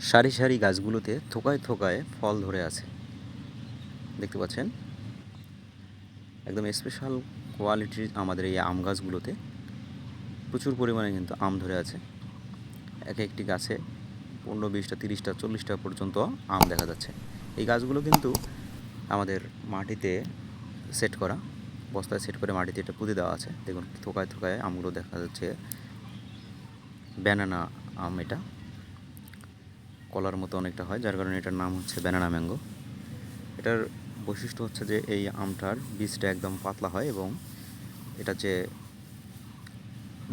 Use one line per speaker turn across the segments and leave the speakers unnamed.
সারি সারি গাছগুলোতে থোকায় থোকায় ফল ধরে আছে। দেখতে পাচ্ছেন? একদম স্পেশাল কোয়ালিটির আমাদের এই আম গাছগুলোতে প্রচুর পরিমাণে কিন্তু আম ধরে আছে। এক একটি গাছে পনেরো, বিশটা, তিরিশটা, চল্লিশটা পর্যন্ত আম দেখা যাচ্ছে। এই গাছগুলো কিন্তু আমাদের মাটিতে সেট করা, বস্তায় সেট করে মাটিতে এটা পুঁতে দেওয়া আছে। দেখুন, থোকায় থোকায় আমগুলো দেখা যাচ্ছে। ব্যানানা আম এটা। কলার মতো অনেকটা হয়, যার কারণে এটার নাম হচ্ছে ব্যানানা ম্যাঙ্গো এটার বৈশিষ্ট্য হচ্ছে যে এই আমটার বীজটা একদম পাতলা হয় এবং এটা যে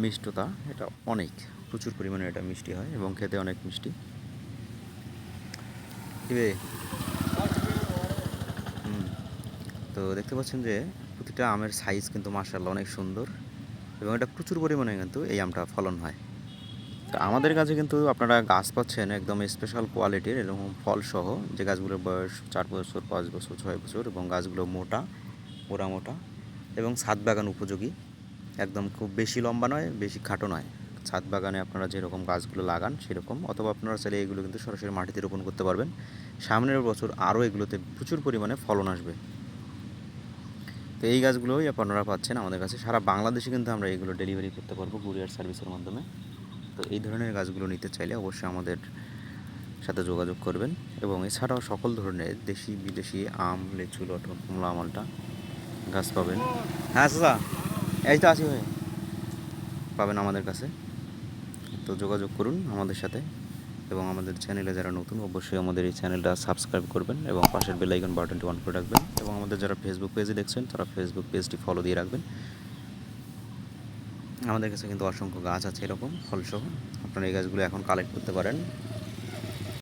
মিষ্টতা, এটা অনেক, প্রচুর পরিমাণে এটা মিষ্টি হয় এবং খেতে অনেক মিষ্টি। তো দেখতে পাচ্ছেন যে প্রতিটা আমের সাইজ কিন্তু মার্শাল্লাহ অনেক সুন্দর এবং এটা প্রচুর পরিমাণে কিন্তু এই আমটা ফলন হয়। তো আমাদের কাছে কিন্তু আপনারা গাছ পাচ্ছেন একদম স্পেশাল কোয়ালিটির এরকম ফলসহ। যে গাছগুলোর বয়স চার বছর, পাঁচ বছর, ছয় বছর এবং গাছগুলো মোটা মোটা মোটা এবং ছাদ বাগান উপযোগী। একদম খুব বেশি লম্বা নয়, বেশি খাটো নয়। ছাদ বাগানে আপনারা যেরকম গাছগুলো লাগান সেরকম অথবা আপনারা চাইলে এগুলো কিন্তু সরাসরি মাটিতে রোপণ করতে পারবেন। সামনের বছর আরও এগুলোতে প্রচুর পরিমাণে ফলন আসবে। তো এই গাছগুলোই আপনারা পাচ্ছেন আমাদের কাছে। সারা বাংলাদেশে কিন্তু আমরা এগুলো ডেলিভারি করতে পারব কুরিয়ার সার্ভিসের মাধ্যমে। তো এই ধরনের গাছগুলো নিতে চাইলে অবশ্যই আমাদের সাথে যোগাযোগ করবেন। এবং এছাড়াও সকল ধরনের দেশি, বিদেশি আম, লেচু লটন কমলা, মালটা গাছ পাবেন। হ্যাঁ চাচা, এই তো আছি ভাই। পাবেন আমাদের কাছে। তো যোগাযোগ করুন আমাদের সাথে। এবং আমাদের চ্যানেলে যারা নতুন, অবশ্যই আমাদের এই চ্যানেলটা সাবস্ক্রাইব করবেন এবং পাশের বেল আইকন বাটনটি অন করে রাখবেন। এবং আমাদের যারা ফেসবুক পেজে দেখছেন, তারা ফেসবুক পেজটি ফলো দিয়ে রাখবেন। আমাদের কাছে কিন্তু অসংখ্য গাছ আছে এরকম, ফলসহ। আপনারা এই গাছগুলো এখন কালেক্ট করতে পারেন।